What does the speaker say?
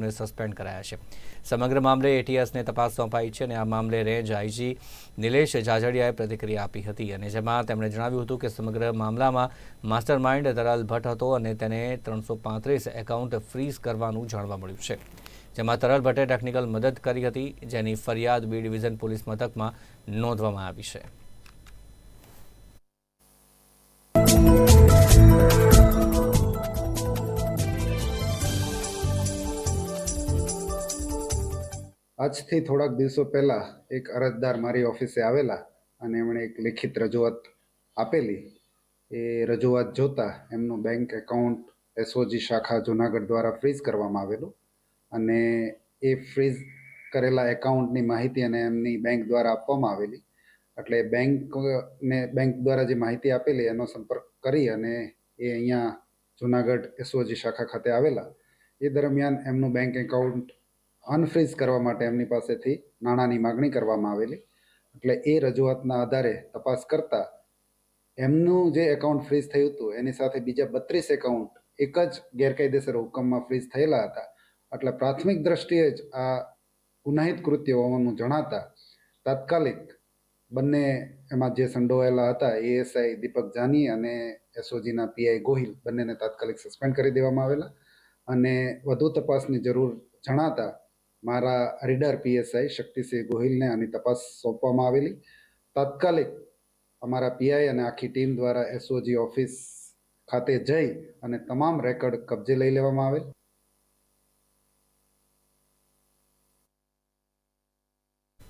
ને સસ્પેન્ડ કરાયા છે. સમગ્ર મામલે એટીએસને તપાસ સોંપાઈ છે અને આ મામલે રેન્જ આઈજી નિલેશ જાજડિયાએ પ્રતિક્રિયા આપી હતી અને જેમાં તેમણે જણાવ્યું હતું કે સમગ્ર મામલામાં માસ્ટર માઇન્ડ તરલ ભટ્ટ હતો અને તેને ત્રણસો પાંત્રીસ એકાઉન્ટ ફ્રીઝ કરવાનું જાણવા મળ્યું છે. જેમાં તરલ ભટ્ટે ટેકનિકલ મદદ કરી હતી, જેની ફરિયાદ બી ડિવિઝન પોલીસ મથકમાં નોંધવામાં આવી છે. આજથી થોડાક દિવસો પહેલાં એક અરજદાર મારી ઓફિસે આવેલા અને એમણે એક લેખિત રજૂઆત આપેલી. એ રજૂઆત જોતા એમનું બેંક એકાઉન્ટ એસઓજી શાખા જુનાગઢ દ્વારા ફ્રીઝ કરવામાં આવેલું અને એ ફ્રીઝ કરેલા એકાઉન્ટની માહિતી અને એમની બેંક દ્વારા આપવામાં આવેલી. એટલે બેંકને, બેંક દ્વારા જે માહિતી આપેલી એનો સંપર્ક કરી અને એ અહીંયા જુનાગઢ એસઓજી શાખા ખાતે આવેલા. એ દરમિયાન એમનું બેંક એકાઉન્ટ અનફ્રીઝ કરવા માટે એમની પાસેથી નાણાંની માગણી કરવામાં આવેલી. એટલે એ રજૂઆતના આધારે તપાસ કરતા એમનું જે એકાઉન્ટ ફ્રીઝ થયું હતું, એની સાથે બીજા બત્રીસ એકાઉન્ટ એક જ ગેરકાયદેસર હુકમમાં ફ્રીઝ થયેલા હતા. એટલે પ્રાથમિક દ્રષ્ટિએ જ આ ગુનાહિત કૃત્ય હોવાનું જણાતા તાત્કાલિક બંને એમાં જે સંડોવાયેલા હતા એએસઆઈ દીપક જાની અને એસઓજીના પીઆઈ ગોહિલ બંનેને તાત્કાલિક સસ્પેન્ડ કરી દેવામાં આવેલા. અને વધુ તપાસની જરૂર જણાતા મારા રીડર પીએસઆઈ શક્તિસિંહ ગોહિલને આની તપાસ સોંપવામાં આવેલી. તાત્કાલિક અમારા પીઆઈ અને આખી ટીમ દ્વારા એસઓજી ઓફિસ ખાતે જઈ અને તમામ રેકર્ડ કબજે લઈ લેવામાં આવેલ.